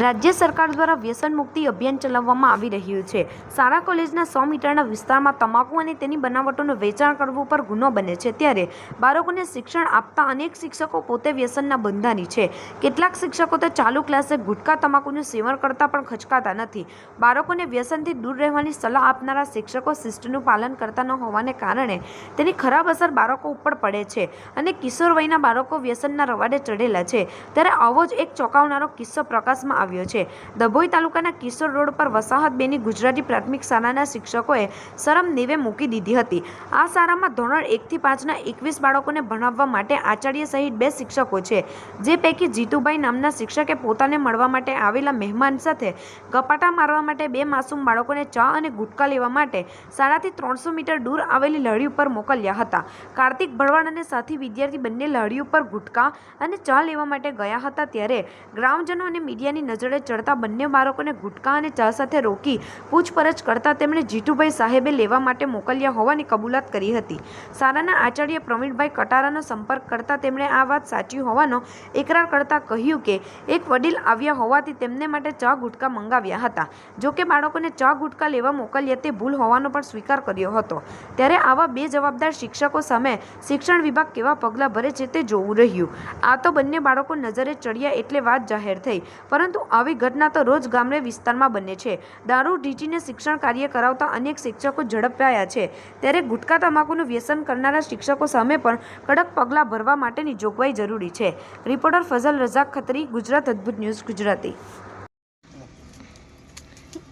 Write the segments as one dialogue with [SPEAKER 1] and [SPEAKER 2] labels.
[SPEAKER 1] રાજ્ય સરકાર દ્વારા વ્યસન મુક્તિ અભિયાન ચલાવવામાં આવી રહ્યું છે. શાળા કોલેજના સો મીટરના વિસ્તારમાં તમાકુ અને તેની બનાવટોનું વેચાણ કરવું પર ગુનો બને છે. ત્યારે બાળકોને શિક્ષણ આપતા અનેક શિક્ષકો પોતે વ્યસનના બંધાની છે. કેટલાક શિક્ષકો તો ચાલુ ક્લાસે ગુટકા તમાકુનું સેવન કરતા પણ ખચકાતા નથી. બાળકોને વ્યસનથી દૂર રહેવાની સલાહ આપનારા શિક્ષકો શિસ્તનું પાલન કરતા ન હોવાને કારણે તેની ખરાબ અસર બાળકો ઉપર પડે છે અને કિશોર વયના બાળકો વ્યસનના રવાડે ચડેલા છે. ત્યારે આવો જ એક ચોંકાવનારો કિસ્સો પ્રકાશમાં આવ્યો છે. ડભોઈ તાલુકાના કિશોર રોડ પર વસાહત બેની ગુજરાતી પ્રાથમિક શાળાના શિક્ષકોએ શરમ નીવે મૂકી દીધી હતી. આ શાળામાં ધોરણ એકથી પાંચના એકવીસ બાળકોને ભણાવવા માટે આચાર્ય સહિત બે શિક્ષકો છે. જે પૈકી જીતુભાઈ નામના શિક્ષકે પોતાને મળવા માટે આવેલા મહેમાન સાથે કપાટા મારવા માટે બે માસૂમ બાળકોને ચા અને ગુટકા લેવા માટે શાળાથી ત્રણસો મીટર દૂર આવેલી લડી ઉપર મોકલ્યા હતા. કાર્તિક ભરવાડ અને સાથી વિદ્યાર્થી બંને લડી ઉપર ગુટકા અને ચા લેવા માટે ગયા હતા ત્યારે ગ્રામજનો અને મીડિયાની નજરે ચડતા બંને બાળકોને ગુટકા અને ચા સાથે રોકી પૂછપરછ કરતા તેમણે જીતુભાઈ સાહેબે લેવા માટે મોકલ્યા હોવાની કબૂલાત કરી હતી. સારાના આચાર્ય પ્રવીણભાઈ કટારાનો સંપર્ક કરતા તેમણે આ વાત સાચી હોવાનો એકરાર કરતા કહ્યું કે, એક વડીલ આવ્યા હોવાથી તેમને માટે ચા ગુટકા મંગાવ્યા હતા. જોકે બાળકોને ચા ગુટકા લેવા મોકલ્યા તે ભૂલ હોવાનો પણ સ્વીકાર કર્યો હતો. ત્યારે આવા બે જવાબદાર શિક્ષકો સામે શિક્ષણ વિભાગ કેવા પગલાં ભરે છે તે જોવું રહ્યું. આ તો બંને બાળકો નજરે ચડ્યા એટલે વાત જાહેર થઈ. પરંતુ આવી ઘટના તો રોજ ગામડે વિસ્તારમાં બને છે. દારૂ ઢીચીને શિક્ષણ કાર્ય કરાવતા અનેક શિક્ષકો ઝડપાયા છે. ત્યારે ગુટકા તમાકુનું વ્યસન કરનારા શિક્ષકો સામે પણ કડક પગલાં ભરવા માટેની જોગવાઈ જરૂરી છે. રિપોર્ટર ફઝલ રઝાક ખત્રી ગુજરાત અદ્ભુત ન્યૂઝ ગુજરાતી.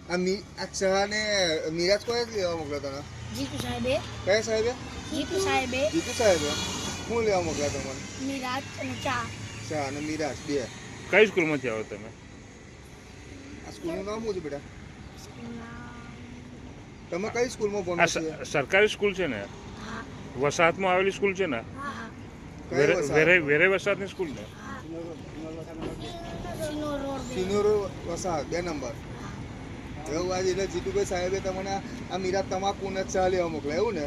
[SPEAKER 2] આ મી આ ચા ને મિરાજ કોઈ જ લેવા મોકલ્યા તને?
[SPEAKER 3] જીતુ સાહેબે.
[SPEAKER 2] કયા સાહેબે?
[SPEAKER 3] જીતુ સાહેબે.
[SPEAKER 2] જીતુ સાહેબે? શું લેવા મોકલ્યા તમને?
[SPEAKER 3] નિરાજ અને ચા.
[SPEAKER 2] ચા અને મિરાજ બે.
[SPEAKER 4] કઈ સ્કૂલમાંથી આવો તમે?
[SPEAKER 2] સ્કૂલનું નામ શું છે બેટા? તમે કઈ સ્કૂલમાં ભણો છો?
[SPEAKER 4] સરકારી સ્કૂલ છે ને?
[SPEAKER 3] હા.
[SPEAKER 4] વસાહતમાં આવેલી સ્કૂલ છે ને?
[SPEAKER 3] હા હા.
[SPEAKER 2] કઈ
[SPEAKER 4] વેરે વેરે વસાહતની સ્કૂલ ને?
[SPEAKER 2] સિનોરો વસાહત બે નંબર. એવું આજે એટલે જીતુભાઈ સાહેબે તમને આ મીરાજ તમાકુ ને ચા લેવા મોકલે એવું ને?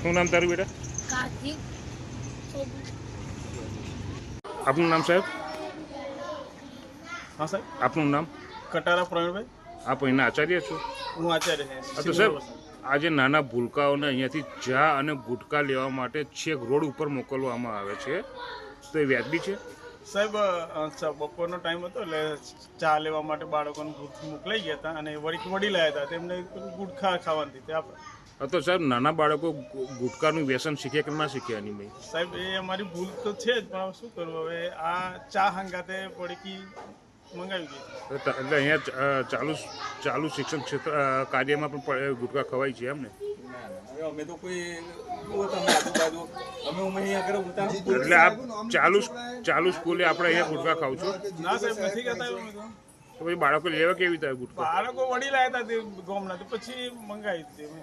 [SPEAKER 4] શું નામ તારું બેટા?
[SPEAKER 3] કાર્તિક
[SPEAKER 4] આપનું નામ સાહેબ?
[SPEAKER 5] હા સાહેબ?
[SPEAKER 4] આપનું નામ?
[SPEAKER 5] કટારા પ્રવીણભાઈ.
[SPEAKER 4] આપ અહીંના આચાર્ય છો?
[SPEAKER 5] હું આચાર્ય
[SPEAKER 4] હા તો સાહેબ આજે નાના ભૂલકાઓને અહીંયાથી ચા અને ગુટકા લેવા માટે છેક રોડ ઉપર મોકલવામાં આવે છે. તો એ વ્યાજબી છે?
[SPEAKER 5] સાહેબ બપોરનો ટાઈમ હતો એટલે ચા લેવા માટે બાળકોને મોકલાઈ ગયા હતા અને વળી વડી લાયા હતા. તેમને ગુટખા ખાવાની હતી. તે આપણે
[SPEAKER 4] તો સાહેબ નાના બાળકો ગુટકાનું વ્યસન શીખે કે ના શીખે એની ભાઈ
[SPEAKER 5] સાહેબ એ અમારી ભૂલ તો છે જ પણ શું કરવું હવે આ ચા હંગાતે પડીકી મંગાવી
[SPEAKER 4] એટલે અહીંયા ચાલુ ચાલુ શિક્ષણ ક્ષેત્ર કાર્યમાં પણ ગુટકા ખવાય છે એમ ને?
[SPEAKER 6] અમે તો કોઈ જુઓ તમે આજુબાજુ? અમે અમે અહીંયા આગળ ઉતાર
[SPEAKER 4] એટલે આપ ચાલુ ચાલુ સ્કૂલે આપણે અહીંયા ગુટકા ખાવ છો?
[SPEAKER 5] ના સાહેબ નથી કહેતા એવું તો.
[SPEAKER 4] પછી બાળકો લેવા કેવી રીતે ગુટકા?
[SPEAKER 5] બાળકો વડી લાયા હતા તે ગોમના તો પછી મંગાવી અમે